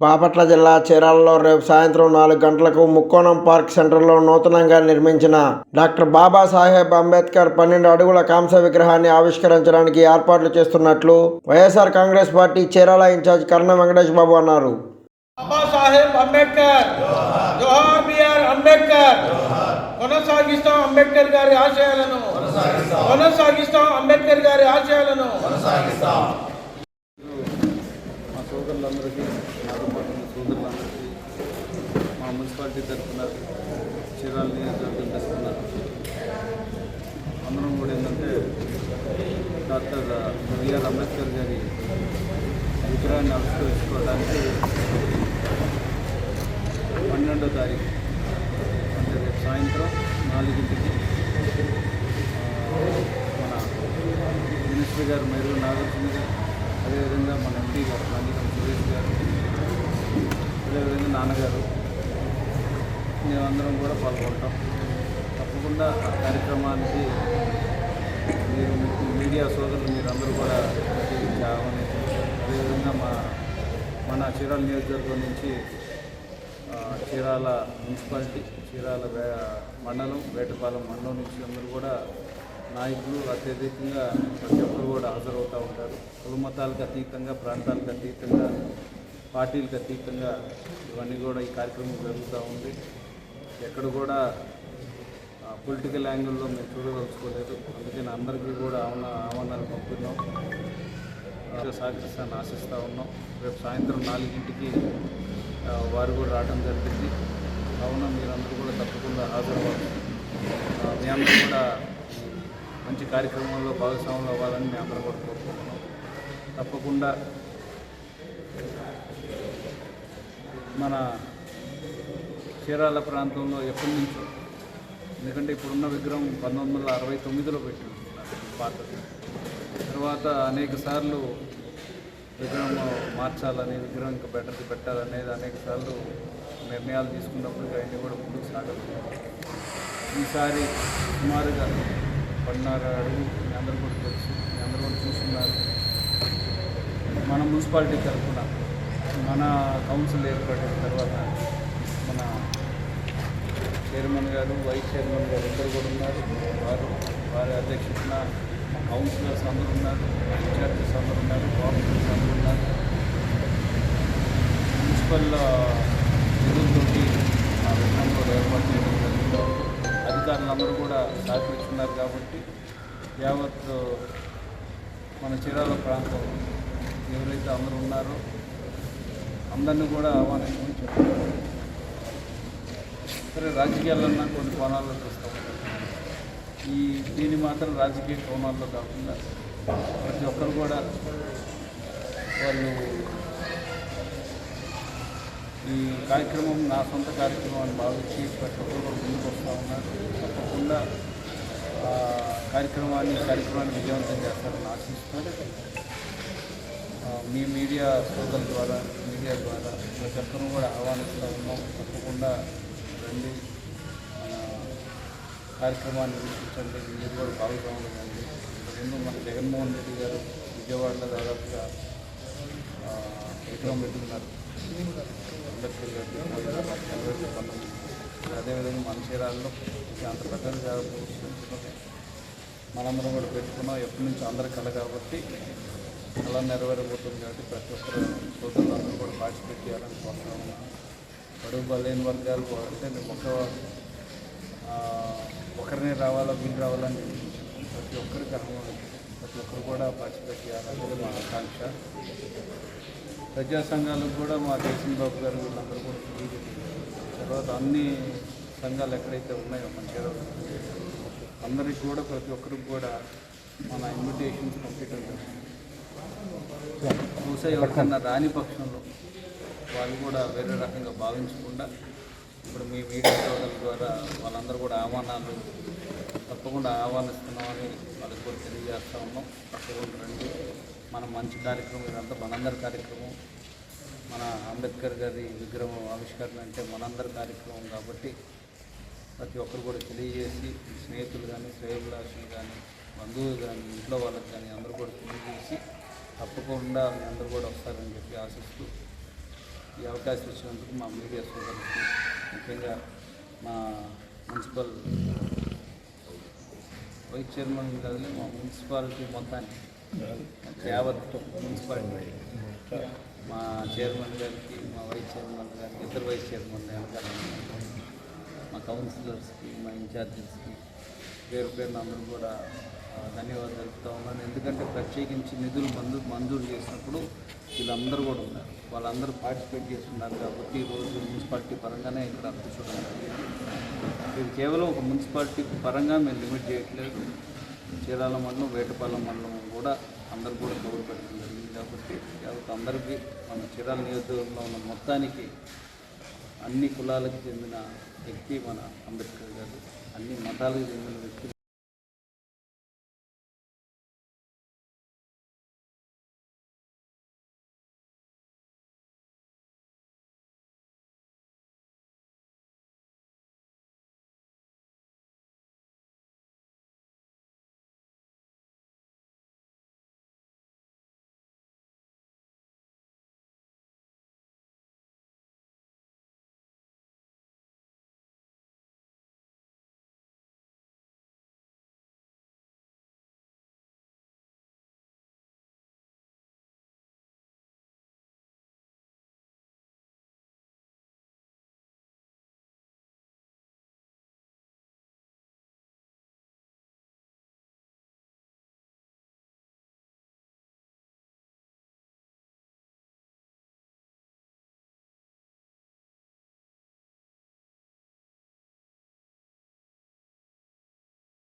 బాపట్ల జిల్లా చీరాలలో రేపు సాయంత్రం నాలుగు గంటలకు ముక్కోణం పార్క్ సెంటర్లో నూతనంగా నిర్మించిన డాక్టర్ బాబాసాహెబ్ అంబేద్కర్ పన్నెండు అడుగుల కాంస్య విగ్రహాన్ని ఆవిష్కరించడానికి ఏర్పాట్లు చేస్తున్నట్లు YSR Congress party Chirala in-charge Karna Venkatesh Babu అన్నారు. బాబాసాహెబ్ అంబేద్కర్ జోహార్ బిఆర్ అంబేద్కర్ కొనసాగిస్తాం అంబేద్కర్ గారి ఆశయాలను. కొనసాగిస్తాం అంబేద్కర్ గారి ఆశయాలను. కొనసాగిస్తాం సోదరులందరికీ నాతో పాటు సోదరులందరికీ మా మున్సిపాలిటీ తరఫున చీరాల నియోజకవర్గం తరఫున అందరం కూడా ఏంటంటే డాక్టర్ బిఆర్ అంబేద్కర్ గారి విగ్రహాన్ని ఆవిష్కరించుకోవడానికి పన్నెండో తారీఖు అంటే రేపు సాయంత్రం నాలుగింటికి మన మినిస్టర్ గారు మెరుగు నాగార్జున గారు అదేవిధంగా మన ఎంపీ గారు నందిగం సురేష్ గారు అదేవిధంగా నాన్నగారు మేమందరం కూడా పాల్గొంటాం. తప్పకుండా ఆ కార్యక్రమానికి మీరు మీ- మీడియా సోదరులు మీరందరూ కూడా ప్రత్యేకించి అదేవిధంగా మా మన చీరాల నియోజకవర్గం నుంచి చీరాల మున్సిపాలిటీ చీరాల మండలం వేటపాలెం మండలం నుంచి అందరూ కూడా నాయకులు అత్యధికంగా ప్రతి ఒక్కరు కూడా హాజరవుతూ ఉంటారు. కులమతాలకు అతీతంగా ప్రాంతాలకు అతీతంగా పార్టీలకు అతీతంగా ఇవన్నీ కూడా ఈ కార్యక్రమం జరుగుతూ ఉంది. ఎక్కడ కూడా పొలిటికల్ యాంగిల్లో మేము చూడదలుచుకోలేదు. అందుకని అందరికీ కూడా ఆహ్వాన ఆహ్వానాలు పంపుతున్నాం. ఇంకా సహకరిస్తాను ఆశిస్తూ ఉన్నాం. రేపు సాయంత్రం నాలుగింటికి వారు కూడా రావడం జరిగింది. కావున మీరందరూ కూడా తప్పకుండా హాజరు ఆ, మీ అందరూ కూడా మంచి కార్యక్రమంలో భాగస్వాములు అవ్వాలని మేము అందరం కూడా కోరుకుంటున్నాం. తప్పకుండా మన చీరాల ప్రాంతంలో ఎప్పటి నుంచో ఎందుకంటే ఇప్పుడున్న విగ్రహం పంతొమ్మిది వందల అరవై తొమ్మిదిలో పెట్టిన పాత్ర తర్వాత అనేక సార్లు విగ్రహం మార్చాలని విగ్రహం ఇంకా బెటర్ది పెట్టాలనేది అనేక సార్లు నిర్ణయాలు తీసుకున్నప్పుడు అవన్నీ కూడా ముందుకు సాగదు ఈసారి సుమారుగా పన్నర అడుగు మీ అందరూ కూడా తెలుసు మీ అందరూ కూడా చూస్తున్నారు. మన మున్సిపాలిటీ తరఫున మన కౌన్సిల్ ఏర్పడిన తర్వాత మన చైర్మన్ గారు వైస్ చైర్మన్ గారు ఇద్దరు కూడా ఉన్నారు. వారు వారి అధ్యక్షతన కౌన్సిలర్స్ అందరూ ఉన్నారు ఇన్ఛార్జెస్ అందరు ఉన్నారు కోఆపరేటర్స్ అందరు ఉన్నారు. మున్సిపల్ కూడా కాబట్టి యావత్ మన చీరాల ప్రాంతం ఎవరైతే అందరూ ఉన్నారో అందరినీ కూడా ఆహ్వానించమని చెప్తున్నారు. సరే రాజకీయాలన్నా కొన్ని కోణాల్లో చూస్తాం. ఈ దీన్ని మాత్రం రాజకీయ కోణాల్లో కాకుండా ప్రతి ఒక్కరు కూడా వాళ్ళు ఈ కార్యక్రమం నా సొంత కార్యక్రమం అని భావించి ప్రతి ఒక్కరు ముందుకు వస్తూ ఉన్నారు. తప్పకుండా కార్యక్రమాన్ని కార్యక్రమాన్ని విజయవంతం చేస్తారని ఆశిస్తున్నారు. మీ మీడియా సోదరుల ద్వారా మీడియా ద్వారా ప్రతి ఒక్కరూ కూడా ఆహ్వానిస్తూ ఉన్నాం. తప్పకుండా రండి. కార్యక్రమాన్ని వీక్షించండి మీరు కూడా పాల్గొనండి. రెండు మన జగన్మోహన్ రెడ్డి గారు విజయవాడలో దాదాపుగా ఆ, పెట్టుకున్నారు. అంబేద్కర్ గారు అదేవిధంగా మన చీరాల్లో అంత పెద్దది కాబట్టి మనందరం కూడా పెట్టుకున్నాం. ఎప్పటి నుంచి అందరి కళ కాబట్టి అలా నెరవేరబోతుంది కాబట్టి ప్రతి ఒక్కరు సోదరులందరూ కూడా పార్టిసిపేట్ చేయాలని కోరుతున్నాము బడుగు బలైన వర్గాలు అంటే మేము ఒక ఒకరిని ఒకరినే రావాలా వీళ్ళు రావాలని ప్రతి ఒక్కరికి అర్హం ప్రతి ఒక్కరు కూడా పార్టిసిపేట్ చేయాలనేది మా ఆకాంక్ష. ప్రజా సంఘాలకు కూడా మా దేశం బాబు గారు వీళ్ళందరూ కూడా తర్వాత అన్ని సంఘాలు ఎక్కడైతే ఉన్నాయో మన చీరలు అందరికి కూడా ప్రతి ఒక్కరికి కూడా మన ఇన్విటేషన్స్ పంపించడం బహుశా ఎవరికన్నా రాని పక్షంలో వాళ్ళు కూడా వేరే రకంగా భావించకుండా ఇప్పుడు మీ మీడియా సోదరుల ద్వారా వాళ్ళందరూ కూడా ఆహ్వానాలు తప్పకుండా ఆహ్వానిస్తున్నామని వాళ్ళకి కూడా తెలియజేస్తా ఉన్నాం. తప్పకుండా రండి. మన మంచి కార్యక్రమం ఇదంతా మనందరి కార్యక్రమం. మన అంబేద్కర్ గారి విగ్రహం ఆవిష్కరణ అంటే మనందరి కార్యక్రమం కాబట్టి ప్రతి ఒక్కరు కూడా తెలియజేసి స్నేహితులు కానీ శ్రేయభిలాషులు కానీ బంధువులు కానీ ఇంట్లో వాళ్ళకి కానీ అందరూ కూడా తెలియజేసి తప్పకుండా మీ అందరూ కూడా వస్తారని చెప్పి ఆశిస్తూ ఈ అవకాశం ఇచ్చినందుకు మా మీడియా సోదరులకి ముఖ్యంగా మా మున్సిపల్ వైస్ చైర్మన్ కదిలి మా మున్సిపాలిటీ మొత్తానికి యావత్ మున్సిపాలిటీ మా చైర్మన్ గారికి మా వైస్ చైర్మన్ గారికి ఇద్దరు వైస్ చైర్మన్ గారికి మా కౌన్సిలర్స్కి మా ఇన్ఛార్జెస్కి పేరు పేరున అందరూ కూడా ధన్యవాదాలు తెలుపుతా ఉన్నాను. ఎందుకంటే ప్రత్యేకించి నిధులు మంజూరు మంజూరు చేసినప్పుడు వీళ్ళందరూ కూడా ఉన్నారు. వాళ్ళందరూ పార్టిసిపేట్ చేస్తున్నారు కాబట్టి ఈరోజు మున్సిపాలిటీ పరంగానే ఇక్కడ అర్థం ఇది కేవలం ఒక మున్సిపాలిటీ పరంగా మేము లిమిట్ చేయట్లేదు. చీరాల మండలం వేటపాలెం మండలం కూడా అందరూ కూడా గౌరవ పెట్టడం జరిగింది కాబట్టి కాబట్టి అందరికీ మన చీరాల నియోజకవర్గంలో ఉన్న మొత్తానికి అన్ని కులాలకు చెందిన వ్యక్తి మన అంబేద్కర్ గారు. అన్ని మతాలకు చెందిన వ్యక్తి